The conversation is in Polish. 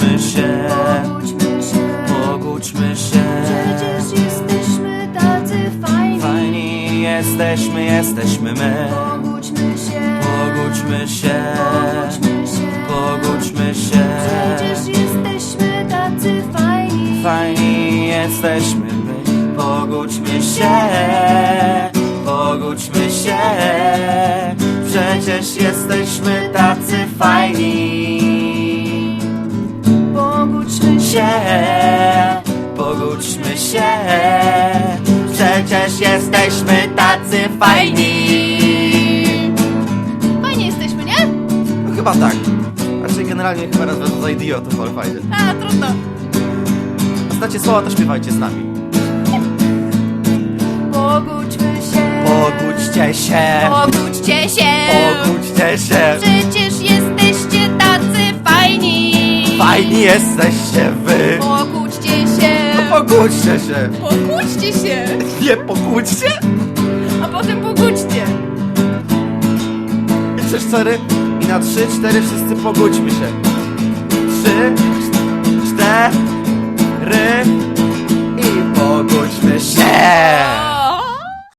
się, Pogódźmy się, pogódźmy się. przecież jesteśmy tacy fajni. Fajni jesteśmy, jesteśmy my. Pogódźmy się, Pogódźmy się, pogódźmy się, pogódźmy się. przecież jesteśmy tacy fajni. Fajni jesteśmy my. Pogódźmy się, pogódźmy się. Przecież jesteśmy tacy się, się, pogódźmy się. Przecież jesteśmy tacy fajni. fajnie jesteśmy, nie? No chyba tak. Znaczy generalnie chyba raz będę za idiotów, ale fajnie. A, trudno. A znacie słowa, to śpiewajcie z nami. Pogódźmy się, Pogódźcie się, pogódźcie się, pogódźcie się. Fajni jesteście wy. Pogódźcie się, No pogódźcie się. pogódźcie się, Nie pogódźcie. a potem pogódźcie. I trzy, cztery. I na trzy, cztery wszyscy pogódźmy się. Trzy,